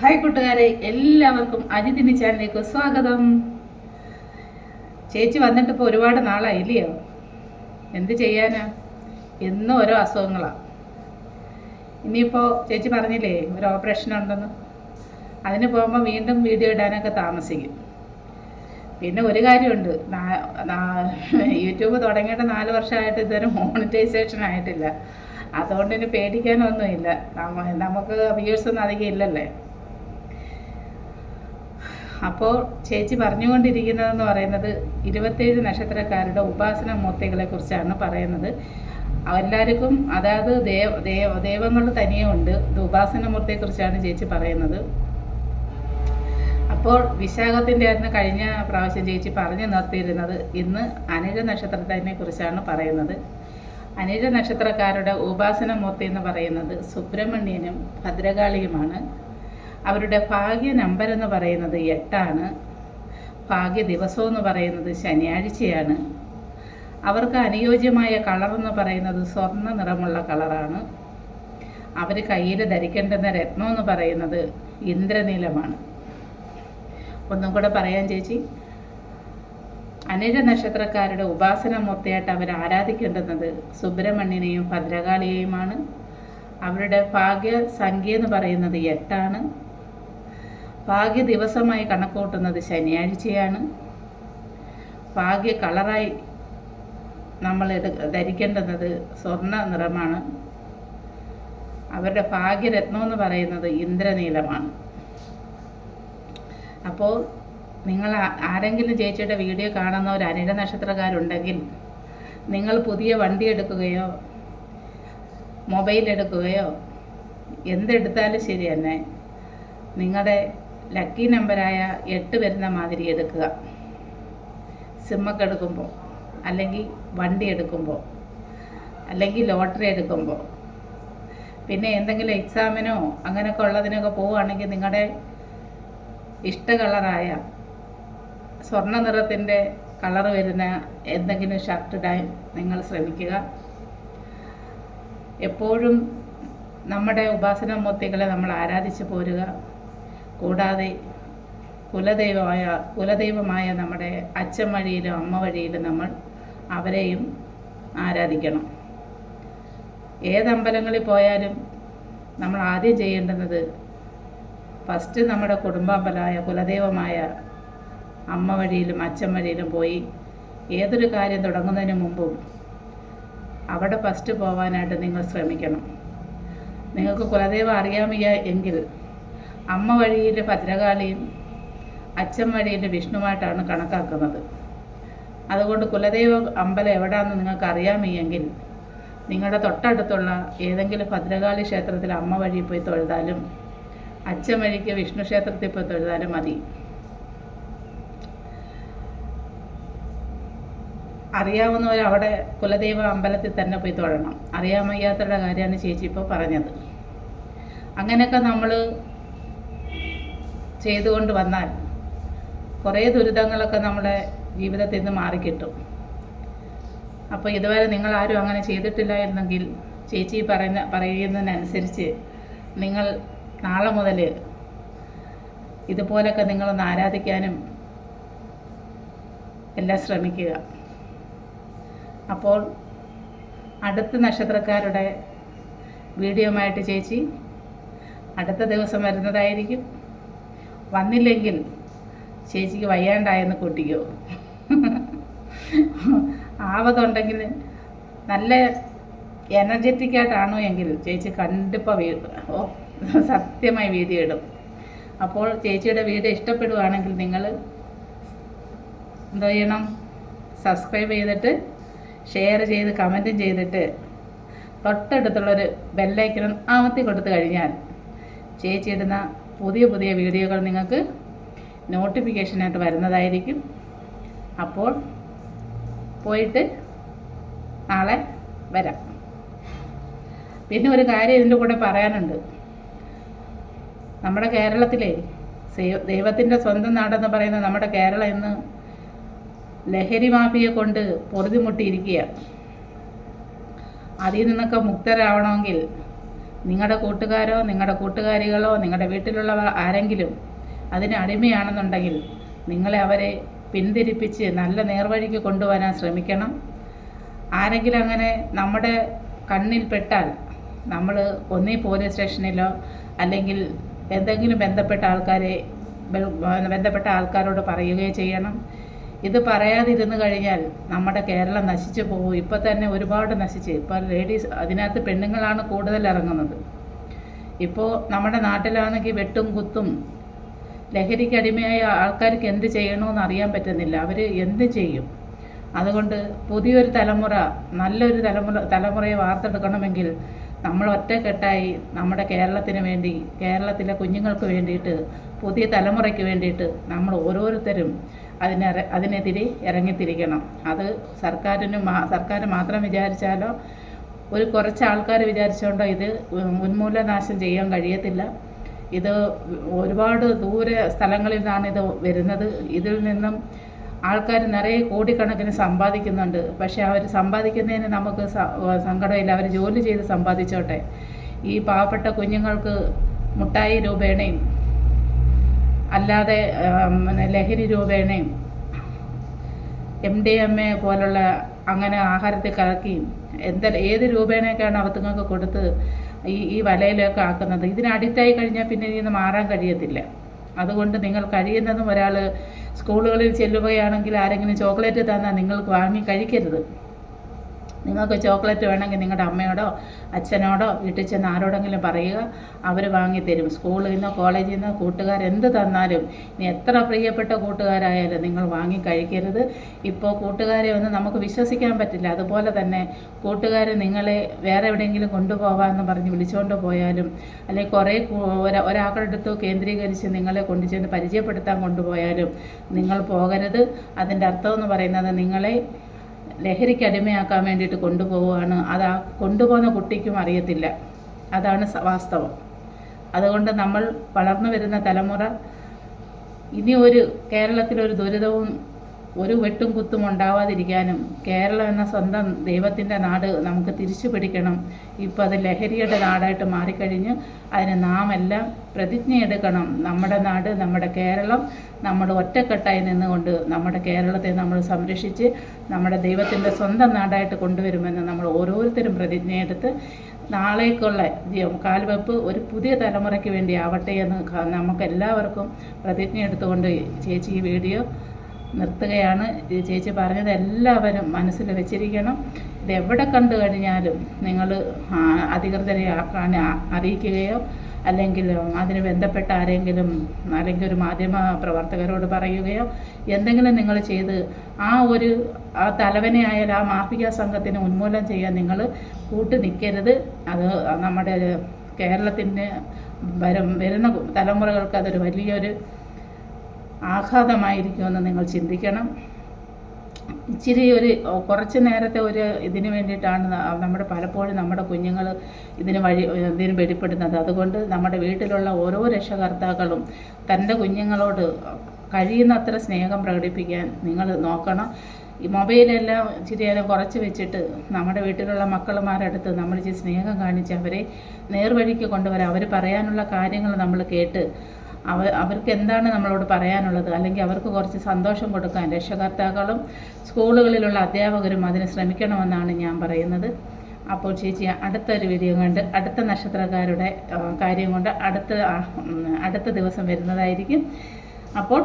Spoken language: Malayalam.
ഹായ് കൂട്ടുകാരെ എല്ലാവർക്കും അജിതിന് ചാനലിലേക്ക് സ്വാഗതം. ചേച്ചി വന്നിട്ട് ഇപ്പോൾ ഒരുപാട് നാളായില്ലയോ എന്ത് ചെയ്യാനാ? എന്നും ഓരോ അസുഖങ്ങളാണ് ഇനിയിപ്പോൾ ചേച്ചി പറഞ്ഞില്ലേ ഒരു ഓപ്പറേഷൻ ഉണ്ടെന്ന്. അതിന് പോകുമ്പോൾ വീണ്ടും വീഡിയോ ഇടാനൊക്കെ താമസിക്കും. പിന്നെ ഒരു കാര്യമുണ്ട് യൂട്യൂബ് തുടങ്ങിയിട്ട് നാല് വർഷമായിട്ട് ഇതുവരെ മോണിറ്റൈസേഷൻ ആയിട്ടില്ല. അതുകൊണ്ട് ഇനി പേടിക്കാനൊന്നുമില്ല. നമുക്ക് വ്യൂസ് ഒന്നും അധികം ഇല്ലല്ലേ? അപ്പോൾ ചേച്ചി പറഞ്ഞുകൊണ്ടിരിക്കുന്നതെന്ന് പറയുന്നത് ഇരുപത്തേഴ് നക്ഷത്രക്കാരുടെ ഉപാസന മൂർത്തികളെ കുറിച്ചാണ് പറയുന്നത്. എല്ലാവർക്കും അതായത് ദേവ ദേവ ദൈവങ്ങൾ തനിയെ ഉണ്ട്. ഇത് ഉപാസന മൂർത്തിയെക്കുറിച്ചാണ് ചേച്ചി പറയുന്നത്. അപ്പോൾ വിശാഖത്തിന്റെ ആയിരുന്നു കഴിഞ്ഞ പ്രാവശ്യം ചേച്ചി പറഞ്ഞു നിർത്തിയിരുന്നത്. ഇന്ന് അനിഴ നക്ഷത്രത്തിനെ കുറിച്ചാണ് പറയുന്നത്. അനിഴ നക്ഷത്രക്കാരുടെ ഉപാസന മൂർത്തി എന്ന് പറയുന്നത് സുബ്രഹ്മണ്യനും ഭദ്രകാളിയുമാണ്. അവരുടെ ഭാഗ്യ നമ്പർ എന്ന് പറയുന്നത് എട്ടാണ്. ഭാഗ്യ ദിവസം എന്ന് പറയുന്നത് ശനിയാഴ്ചയാണ്. അവർക്ക് അനുയോജ്യമായ കളർ എന്ന് പറയുന്നത് സ്വർണ നിറമുള്ള കളറാണ്. അവർ കയ്യിൽ ധരിക്കേണ്ടുന്ന രത്നം എന്ന് പറയുന്നത് ഇന്ദ്രനീലമാണ്. ഒന്നും കൂടെ പറയാൻ ചേച്ചി. അനിഴ നക്ഷത്രക്കാരുടെ ഉപാസനമൂർത്തിയായിട്ട് അവർ ആരാധിക്കേണ്ടുന്നത് സുബ്രഹ്മണ്യനെയും ഭദ്രകാളിയെയുമാണ്. അവരുടെ ഭാഗ്യ സംഖ്യ എന്ന് പറയുന്നത് എട്ടാണ്. ഭാഗ്യ ദിവസമായി കണക്കൂട്ടുന്നത് ശനിയാഴ്ചയാണ്. ഭാഗ്യ കളറായി നമ്മൾ ധരിക്കേണ്ടുന്നത് സ്വർണ നിറമാണ്. അവരുടെ ഭാഗ്യരത്നം എന്ന് പറയുന്നത് ഇന്ദ്രനീലമാണ്. അപ്പോൾ നിങ്ങൾ ആരെങ്കിലും ചേച്ചിയുടെ വീഡിയോ കാണുന്ന ഒരു അനിട നക്ഷത്രക്കാരുണ്ടെങ്കിൽ നിങ്ങൾ പുതിയ വണ്ടി എടുക്കുകയോ മൊബൈൽ എടുക്കുകയോ എന്തെടുത്താലും ശരി തന്നെ നിങ്ങളുടെ ലക്കി നമ്പറായ എട്ട് വരുന്ന മാതിരി എടുക്കുക. സിമ്മൊക്കെ എടുക്കുമ്പോൾ അല്ലെങ്കിൽ വണ്ടി എടുക്കുമ്പോൾ അല്ലെങ്കിൽ ലോട്ടറി എടുക്കുമ്പോൾ പിന്നെ എന്തെങ്കിലും എക്സാമിനോ അങ്ങനെയൊക്കെ ഉള്ളതിനൊക്കെ പോവുകയാണെങ്കിൽ നിങ്ങളുടെ ഇഷ്ട കളറായ സ്വർണ നിറത്തിന്റെ കളർ വരുന്ന എന്തെങ്കിലും ഷർട്ട് ഇടാൻ നിങ്ങൾ ശ്രമിക്കുക. എപ്പോഴും നമ്മുടെ ഉപാസന മൂർത്തികളെ നമ്മൾ ആരാധിച്ചു പോരുക. കൂടാതെ കുലദൈവമായ കുലദൈവമായ നമ്മുടെ അച്ഛൻ വഴിയിലും അമ്മ വഴിയിലും നമ്മൾ അവരെയും ആരാധിക്കണം. ഏത് അമ്പലങ്ങളിൽ പോയാലും നമ്മൾ ആദ്യം ചെയ്യേണ്ടുന്നത് ഫസ്റ്റ് നമ്മുടെ കുടുംബാമ്പലമായ കുലദൈവമായ അമ്മ വഴിയിലും അച്ഛൻ വഴിയിലും പോയി ഏതൊരു കാര്യം തുടങ്ങുന്നതിന് മുമ്പും അവിടെ ഫസ്റ്റ് പോകാനായിട്ട് നിങ്ങൾ ശ്രമിക്കണം. നിങ്ങൾക്ക് കുലദൈവം അറിയാമില്ല എങ്കിൽ അമ്മ വഴിയിൽ ഭദ്രകാളിയും അച്ഛൻ വഴിയിൽ വിഷ്ണുവായിട്ടാണ് കണക്കാക്കുന്നത്. അതുകൊണ്ട് കുലദൈവ അമ്പലം എവിടെയാണെന്ന് നിങ്ങൾക്ക് അറിയാമെങ്കിൽ നിങ്ങളുടെ തൊട്ടടുത്തുള്ള ഏതെങ്കിലും ഭദ്രകാളി ക്ഷേത്രത്തിൽ അമ്മ വഴി പോയി തൊഴുതാലും അച്ഛൻ വഴിക്ക് വിഷ്ണു ക്ഷേത്രത്തിൽ പോയി തൊഴുതാലും മതി. അറിയാവുന്നവർ അവിടെ കുലദൈവ അമ്പലത്തിൽ തന്നെ പോയി തൊഴണം. അറിയാൻ വയ്യാത്തവരുടെ കാര്യമാണ് ചേച്ചി ഇപ്പോൾ പറഞ്ഞത്. അങ്ങനെയൊക്കെ നമ്മൾ ചെയ്തുകൊണ്ട് വന്നാൽ കുറേ ദുരിതങ്ങളൊക്കെ നമ്മുടെ ജീവിതത്തിൽ നിന്ന് മാറിക്കിട്ടും. അപ്പോൾ ഇതുവരെ നിങ്ങൾ ആരും അങ്ങനെ എന്നെങ്കിൽ ചേച്ചി പറയുന്ന പറയുന്നതിനനുസരിച്ച് നിങ്ങൾ നാളെ മുതൽ ഇതുപോലൊക്കെ നിങ്ങളൊന്ന് ആരാധിക്കാനും എല്ലാം ശ്രമിക്കുക. അപ്പോൾ അടുത്ത നക്ഷത്രക്കാരുടെ ആയിട്ട് ചേച്ചി അടുത്ത ദിവസം വരുന്നതായിരിക്കും. വന്നില്ലെങ്കിൽ ചേച്ചിക്ക് വയ്യാണ്ടായെന്ന് കൂട്ടിക്കോ. ആവതുണ്ടെങ്കിൽ നല്ല എനർജറ്റിക് ആയിട്ടാണോ എങ്കിൽ ചേച്ചി കണ്ടിപ്പോൾ വീ ഓ സത്യമായി വീഡിയോ ഇടും. അപ്പോൾ ചേച്ചിയുടെ വീട് ഇഷ്ടപ്പെടുകയാണെങ്കിൽ നിങ്ങൾ എന്തോ ചെയ്യണം? സബ്സ്ക്രൈബ് ചെയ്തിട്ട് ഷെയർ ചെയ്ത് കമന്റും ചെയ്തിട്ട് തൊട്ടടുത്തുള്ളൊരു ബെല്ലൈക്കനും അമർത്തി കൊടുത്തു കഴിഞ്ഞാൽ ചേച്ചി ഇടുന്ന പുതിയ പുതിയ വീഡിയോകൾ നിങ്ങൾക്ക് നോട്ടിഫിക്കേഷനായിട്ട് വരുന്നതായിരിക്കും. അപ്പോൾ പോയിട്ട് നാളെ വരാം. പിന്നെ ഒരു കാര്യം ഇതിന്റെ കൂടെ പറയാനുണ്ട്. നമ്മുടെ കേരളത്തിലെ ദൈവത്തിന്റെ സ്വന്തം നാടെന്ന് പറയുന്ന നമ്മുടെ കേരളം ഇന്ന് ലഹരി മാഫിയെ കൊണ്ട് പൊറുതിമുട്ടിയിരിക്കുക അതിൽ നിന്നൊക്കെ മുക്തരാവണമെങ്കിൽ നിങ്ങളുടെ കൂട്ടുകാരോ നിങ്ങളുടെ കൂട്ടുകാരികളോ നിങ്ങളുടെ വീട്ടിലുള്ളവർ ആരെങ്കിലും അതിന് അടിമയാണെന്നുണ്ടെങ്കിൽ നിങ്ങളെ അവരെ പിന്തിരിപ്പിച്ച് നല്ല നേർവഴിക്ക് കൊണ്ടുവരാൻ ശ്രമിക്കണം. ആരെങ്കിലും അങ്ങനെ നമ്മുടെ കണ്ണിൽ പെട്ടാൽ നമ്മൾ ഒന്നീ പോലീസ് സ്റ്റേഷനിലോ അല്ലെങ്കിൽ എന്തെങ്കിലും ബന്ധപ്പെട്ട ആൾക്കാരെ ബന്ധപ്പെട്ട ആൾക്കാരോട് പറയുകയോ ചെയ്യണം. ഇത് പറയാതിരുന്നു കഴിഞ്ഞാൽ നമ്മുടെ കേരളം നശിച്ചു പോകും. ഇപ്പൊ തന്നെ ഒരുപാട് നശിച്ച്. ഇപ്പൊ ലേഡീസ് അതിനകത്ത് പെണ്ണുങ്ങളാണ് കൂടുതൽ ഇറങ്ങുന്നത്. ഇപ്പോൾ നമ്മുടെ നാട്ടിലാണെങ്കിൽ വെട്ടും കുത്തും ലഹരിക്ക് അടിമയായ ആൾക്കാർക്ക് എന്ത് ചെയ്യണമെന്ന് അറിയാൻ പറ്റുന്നില്ല. അവർ എന്ത് ചെയ്യും? അതുകൊണ്ട് പുതിയൊരു തലമുറ നല്ലൊരു തലമുറ തലമുറയെ വാർത്തെടുക്കണമെങ്കിൽ നമ്മൾ ഒറ്റക്കെട്ടായി നമ്മുടെ കേരളത്തിന് വേണ്ടി കേരളത്തിലെ കുഞ്ഞുങ്ങൾക്ക് വേണ്ടിയിട്ട് പുതിയ തലമുറയ്ക്ക് വേണ്ടിയിട്ട് നമ്മൾ ഓരോരുത്തരും അതിനെ അതിനെതിരെ ഇറങ്ങിത്തിരിക്കണം. അത് സർക്കാരിന് സർക്കാർ മാത്രം വിചാരിച്ചാലോ ഒരു കുറച്ച് ആൾക്കാർ വിചാരിച്ചുകൊണ്ടോ ഇത് ഉന്മൂലനാശം ചെയ്യാൻ കഴിയത്തില്ല. ഇത് ഒരുപാട് ദൂരെ സ്ഥലങ്ങളിൽ നിന്നാണ് ഇത് വരുന്നത്. ഇതിൽ നിന്നും ആൾക്കാർ നിറയെ കോടിക്കണക്കിന് സമ്പാദിക്കുന്നുണ്ട്. പക്ഷേ അവർ സമ്പാദിക്കുന്നതിന് നമുക്ക് സങ്കടമില്ല. അവർ ജോലി ചെയ്ത് സമ്പാദിച്ചോട്ടെ. ഈ പാവപ്പെട്ട കുഞ്ഞുങ്ങൾക്ക് മുട്ടായി രൂപേണയും അല്ലാതെ പിന്നെ ലഹരി രൂപേണയും എം ഡി എം എ പോലുള്ള അങ്ങനെ ആഹാരത്തിൽ കലക്കിയും എന്ത ഏത് രൂപേണയൊക്കെയാണ് അവത്തുങ്ങൾക്ക് കൊടുത്ത് ഈ ഈ വലയിലൊക്കെ ആക്കുന്നത്? ഇതിന് അഡിക്റ്റായി കഴിഞ്ഞാൽ പിന്നെ ഇതിൽ നിന്ന് മാറാൻ കഴിയത്തില്ല. അതുകൊണ്ട് നിങ്ങൾ കഴിയുന്നതും ഒരാൾ സ്കൂളുകളിൽ ചെല്ലുകയാണെങ്കിൽ ആരെങ്കിലും ചോക്ലേറ്റ് തന്നാൽ നിങ്ങൾക്ക് വാങ്ങി കഴിക്കരുത്. നിങ്ങൾക്ക് ചോക്ലേറ്റ് വേണമെങ്കിൽ നിങ്ങളുടെ അമ്മയോടോ അച്ഛനോടോ വീട്ടിൽ ചെന്ന് ആരോടെങ്കിലും പറയുക. അവർ വാങ്ങിത്തരും സ്കൂളിൽ നിന്നോ കോളേജിൽ നിന്നോ കൂട്ടുകാർ എന്ത് തന്നാലും ഇനി എത്ര പ്രിയപ്പെട്ട കൂട്ടുകാരായാലും നിങ്ങൾ വാങ്ങി കഴിക്കരുത്. ഇപ്പോൾ കൂട്ടുകാരെ ഒന്നും നമുക്ക് വിശ്വസിക്കാൻ പറ്റില്ല. അതുപോലെ തന്നെ കൂട്ടുകാർ നിങ്ങളെ വേറെ എവിടെയെങ്കിലും കൊണ്ടുപോകാമെന്ന് പറഞ്ഞ് വിളിച്ചുകൊണ്ട് പോയാലും അല്ലെങ്കിൽ കുറേ ഒരാളുടെ അടുത്ത് കേന്ദ്രീകരിച്ച് നിങ്ങളെ കൊണ്ടുചെന്ന് പരിചയപ്പെടുത്താൻ കൊണ്ടുപോയാലും നിങ്ങൾ പോകരുത്. അതിന്റെ അർത്ഥം എന്ന് പറയുന്നത് നിങ്ങളെ ലഹരിക്ക് അടിമയാക്കാൻ വേണ്ടിയിട്ട് കൊണ്ടുപോവുകയാണ്. അത് ആ കൊണ്ടുപോകുന്ന കുട്ടിക്കും അറിയത്തില്ല. അതാണ് വാസ്തവം. അതുകൊണ്ട് നമ്മൾ വളർന്നു വരുന്ന തലമുറ ഇനി ഒരു കേരളത്തിലൊരു ദുരിതവും ഒരു വെട്ടും കുത്തും ഉണ്ടാവാതിരിക്കാനും കേരളം എന്ന സ്വന്തം ദൈവത്തിന്റെ നാട് നമുക്ക് തിരിച്ചു പിടിക്കണം. ഇപ്പോൾ അത് ലഹരിയുടെ നാടായിട്ട് മാറിക്കഴിഞ്ഞ് അതിന് നാം എല്ലാം പ്രതിജ്ഞ എടുക്കണം. നമ്മുടെ നാട് നമ്മുടെ കേരളം നമ്മൾ ഒറ്റക്കെട്ടായി നിന്നുകൊണ്ട് നമ്മുടെ കേരളത്തെ നമ്മൾ സംരക്ഷിച്ച് നമ്മുടെ ദൈവത്തിന്റെ സ്വന്തം നാടായിട്ട് കൊണ്ടുവരുമെന്ന് നമ്മൾ ഓരോരുത്തരും പ്രതിജ്ഞയെടുത്ത് നാളേക്കുള്ള കാൽവെപ്പ് ഒരു പുതിയ തലമുറയ്ക്ക് വേണ്ടി ആവട്ടെ എന്ന് നമുക്കെല്ലാവർക്കും പ്രതിജ്ഞ എടുത്തുകൊണ്ട് ചേച്ചി ഈ വീഡിയോ നിർത്തുകയാണ്. ചേച്ചി പറഞ്ഞത് എല്ലാവരും മനസ്സിൽ വെച്ചിരിക്കണം. ഇതെവിടെ കണ്ടു കഴിഞ്ഞാലും നിങ്ങൾ അധികൃതരെ അറിയിക്കുകയോ അല്ലെങ്കിൽ അതിന് ബന്ധപ്പെട്ട ആരെങ്കിലും അല്ലെങ്കിൽ ഒരു മാധ്യമ പ്രവർത്തകരോട് പറയുകയോ എന്തെങ്കിലും നിങ്ങൾ ചെയ്ത് ആ ഒരു ആ തലവനെ ആയാലും ആ മാഫിക സംഘത്തിന് ഉന്മൂലനം ചെയ്യാൻ നിങ്ങൾ കൂട്ടു നിൽക്കരുത്. അത് നമ്മുടെ കേരളത്തിന്റെ വരും വരുന്ന തലമുറകൾക്ക് അതൊരു വലിയൊരു ആഘാതമായിരിക്കുമെന്ന് നിങ്ങൾ ചിന്തിക്കണം. ഇച്ചിരി ഒരു കുറച്ച് നേരത്തെ ഒരു ഇതിന് വേണ്ടിയിട്ടാണ് നമ്മുടെ പലപ്പോഴും നമ്മുടെ കുഞ്ഞുങ്ങൾ ഇതിന് വഴി ഇതിന് വെളിപ്പെടുന്നത്. അതുകൊണ്ട് നമ്മുടെ വീട്ടിലുള്ള ഓരോ രക്ഷകർത്താക്കളും തന്റെ കുഞ്ഞുങ്ങളോട് കഴിയുന്നത്ര സ്നേഹം പ്രകടിപ്പിക്കാൻ നിങ്ങൾ നോക്കണം. ഈ മൊബൈലെല്ലാം ഇച്ചിരി നേരം കുറച്ച് വെച്ചിട്ട് നമ്മുടെ വീട്ടിലുള്ള മക്കളുമാരടുത്ത് നമ്മൾ ഇച്ചിരി സ്നേഹം കാണിച്ച് അവരെ നേർവഴിക്ക് കൊണ്ടുവരാം. അവർ പറയാനുള്ള കാര്യങ്ങൾ നമ്മൾ കേട്ട് അവ അവർക്ക് എന്താണ് നമ്മളോട് പറയാനുള്ളത്? അല്ലെങ്കിൽ അവർക്ക് കുറച്ച് സന്തോഷം കൊടുക്കാൻ രക്ഷകർത്താക്കളും സ്കൂളുകളിലുള്ള അധ്യാപകരും അതിന് ശ്രമിക്കണമെന്നാണ് ഞാൻ പറയുന്നത്. അപ്പോൾ ചേച്ചി അടുത്തൊരു വീഡിയോ കണ്ട് അടുത്ത നക്ഷത്രക്കാരുടെ കാര്യം കൊണ്ട് അടുത്ത അടുത്ത ദിവസം വരുന്നതായിരിക്കും. അപ്പോൾ